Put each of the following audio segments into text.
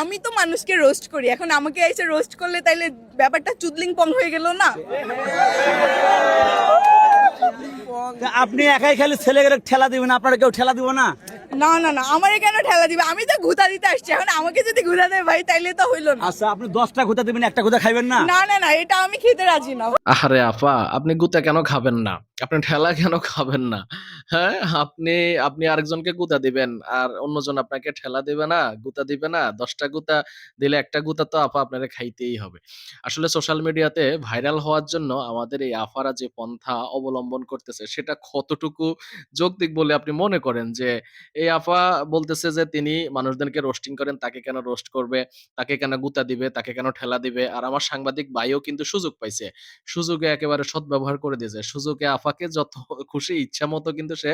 আমি তো মানুষকে রোস্ট করি। এখন আমাকে এসে রোস্ট করলে তাইলে ব্যাপারটা চুদলিং পং হয়ে গেল না? আপনি একাই খালি ছেলেকে ঠেলা দিবেন, আপনারা কেউ ঠেলা দিব না? না না না আমারে কেন ঠেলা দিবে? আমি তো ঘুতা দিতে আসছি এখন আমাকে যদি ঘুতা দেয় ভাই তাইলে তো হইল না। আচ্ছা আপনি দশটা ঘুতা দিবেন একটা ঘুতা খাইবেন না? না না না এটা আমি খেতে রাজি না। আরে আপা আপনি গুতা কেন খাবেন না? আপনি ঠেলা কেন খাবেন না? হ্যাঁ আপনি আপনি আরেকজনকে গুতা দিবেন আর অন্যজন আপনাকে ঠেলা দিবে না গুতা দিবে না। দশটা গুতা দিলে একটা গুতা তো আপা আপনারা খাইতেই হবে। আসলে সোশ্যাল মিডিয়াতে ভাইরাল হওয়ার জন্য আমাদের এই আফারা যে পন্থা অবলম্বন করতেছে সেটা কতটুকু যৌক্তিক বলে আপনি মনে করেন যে এই আফা বলতেছে যে তিনি মানুষদেরকে রোস্টিং করেন, তাকে কেন রোস্ট করবে, তাকে কেন গুতা দিবে, তাকে কেন ঠেলা দিবে। আর আমার সাংবাদিক ভাইও কিন্তু সুযোগ পাইছে। সুযোগে একেবারে সদ্ব্যবহার করে দিয়েছে। সুযোগে আফাকে যত খুশি ইচ্ছা মতো কিন্তু সে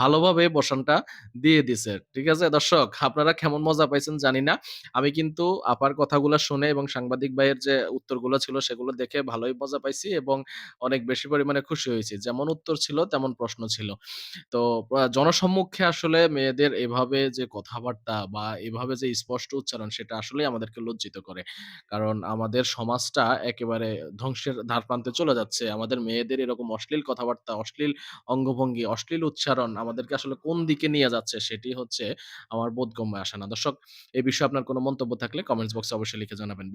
ভালোভাবে বসানটা দিয়ে দিছে ঠিক আছে? দর্শক, আপনারা কেমন মজা পাইছেন জানি না। আমি কিন্তু আপার কথাগুলো শুনে এবং সাংবাদিক ভাইয়ের যে উত্তরগুলো ছিল সেগুলো দেখে ভালোই মজা পাইছি এবং অনেক বেশি পরিমাণে খুশি হয়েছি। যেমন উত্তর ছিল, তেমন প্রশ্ন ছিল। তো জনসম্মুখে আসলে মেয়েদের এভাবে যে কথাবার্তা বা এভাবে যে স্পষ্ট উচ্চারণ, সেটা আসলে আমাদেরকে লজ্জিত করে। কারণ আমাদের সমাজটা একেবারে ধ্বংসের ধার প্রান্তে চলে যাচ্ছে। আমাদের মেয়েদের এরকম অশ্লীল কথাবার্তা, অশ্লীল অঙ্গভঙ্গি, অশ্লীল উচ্চারণ আমাদেরকে আসলে কোন দিকে নিয়ে যাচ্ছে সেটি হচ্ছে আমার বোধগম্য আসে না। দর্শক এই বিষয়ে আপনার কোনো মন্তব্য থাকলে কমেন্টস বক্সে অবশ্যই লিখে জানাবেন।